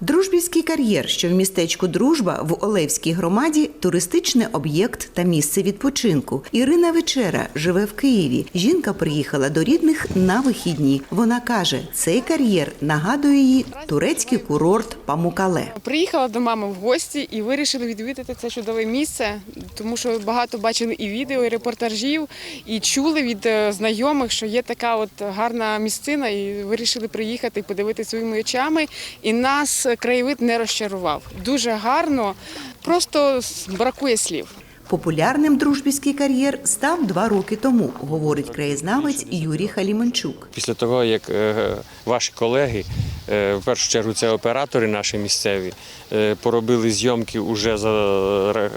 Дружбівський кар'єр, що в містечку Дружба в Олевській громаді, туристичний об'єкт та місце відпочинку. Ірина Вечера живе в Києві. Жінка приїхала до рідних на вихідні. Вона каже, цей кар'єр нагадує їй турецький курорт Памукале. Приїхала до мами в гості і вирішили відвідати це чудове місце, тому що багато бачили і відео, і репортажів, і чули від е, знайомих, що є така от гарна місцина, і вирішили приїхати і подивитися своїми очами. І нас краєвид не розчарував. Дуже гарно, просто бракує слів. Популярним дружбівський кар'єр став два роки тому, говорить краєзнавець Юрій Халімончук. Після того, як е, ваші колеги, е, в першу чергу це оператори наші місцеві, е, поробили зйомки уже за,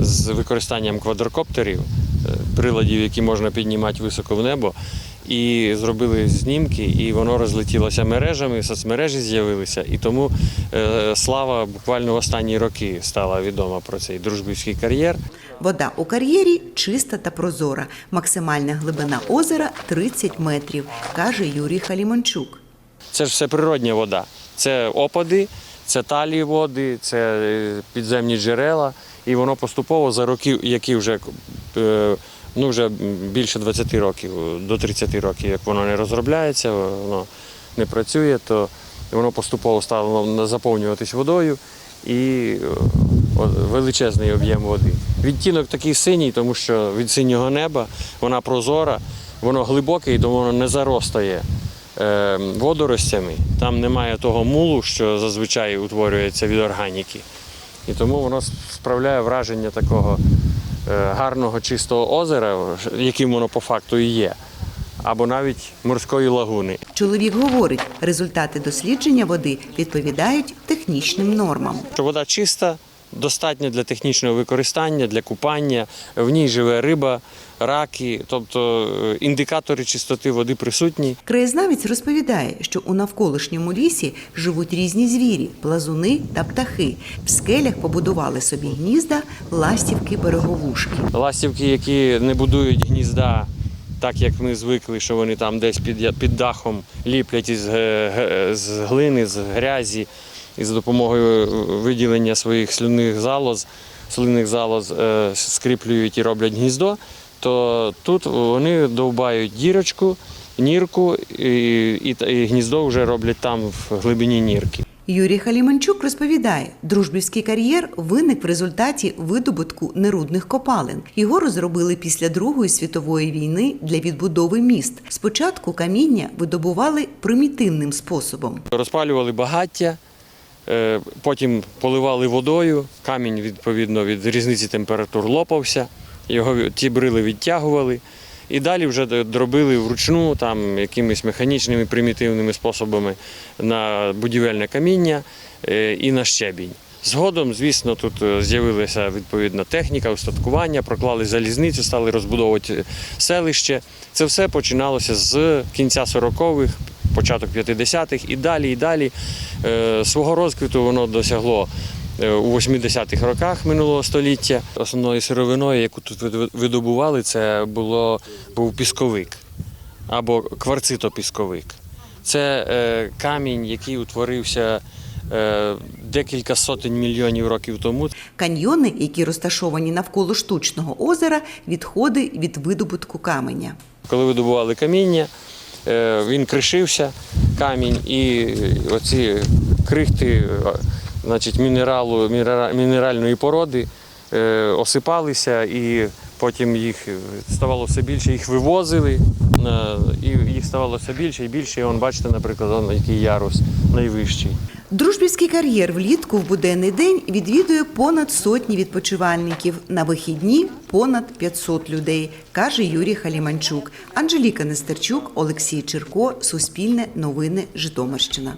з використанням квадрокоптерів, приладів, які можна піднімати високо в небо, і зробили знімки, і воно розлетілося мережами, соцмережі з'явилися. І тому е, слава буквально в останні роки стала відома про цей дружбівський кар'єр. Вода у кар'єрі чиста та прозора. Максимальна глибина озера 30 метрів, каже Юрій Халімончук. Це ж все природня вода. Це опади, це талії води, це е, підземні джерела. І воно поступово за роки, які вже е, ну вже більше 20 років, до 30 років, як воно не розробляється, воно не працює, то воно поступово стало заповнюватись водою і е, величезний об'єм води. Відтінок такий синій, тому що від синього неба вона прозора, воно глибоке і тому воно не заростає е, водоростями. Там немає того мулу, що зазвичай утворюється від органіки. І тому воно справляє враження такого гарного чистого озера, яким воно по факту і є, або навіть морської лагуни. Чоловік говорить, результати дослідження води відповідають технічним нормам. Що вода чиста, достатня для технічного використання, для купання. В ній живе риба, раки, тобто е, індикатори чистоти води присутні. Краєзнавець розповідає, що у навколишньому лісі живуть різні звірі, плазуни та птахи. В скелях побудували собі гнізда, ластівки, береговушки. Ластівки, які не будують гнізда, так як ми звикли, що вони там десь під, під дахом ліплять із з глини, з грязі, і за допомогою виділення своїх слюнних залоз, слинних залоз е, скріплюють і роблять гніздо, то тут вони довбають дірочку, нірку, і, і, і гніздо вже роблять там в глибині нірки. Юрій Халіманчук розповідає, дружбівський кар'єр виник в результаті видобутку нерудних копалин. Його розробили після Другої світової війни для відбудови міст. Спочатку каміння видобували примітивним способом. Розпалювали багаття, е, потім поливали водою, камінь, відповідно, від різниці температур лопався, його ті брили відтягували. І далі вже дробили вручну там, якимись механічними примітивними способами на будівельне каміння е, і на щебінь. Згодом, звісно, тут е, з'явилася відповідна техніка, устаткування, проклали залізницю, стали розбудовувати селище. Це все починалося з кінця 40-х, початок 50-х і далі, і далі. Е, Свого розквіту воно досягло е, у 80-х роках минулого століття. Основною сировиною, яку тут видобували, це було, був пісковик або кварцитопісковик. Це е, камінь, який утворився декілька сотень мільйонів років тому. Каньйони, які розташовані навколо штучного озера, відходи від видобутку каменя. Коли видобували каміння, він кришився, камінь, і оці крихти е, значить, мінералу, мінеральної породи е, осипалися, і потім їх ставало все більше, їх вивозили, е, і їх ставало все більше і більше. І он, бачите, наприклад, який ярус найвищий. Дружбівський кар'єр влітку в буденний день відвідує понад сотні відпочивальників. На вихідні понад 500 людей, каже Юрій Халіманчук. Анжеліка Нестерчук, Олексій Чирко, Суспільне новини, Житомирщина.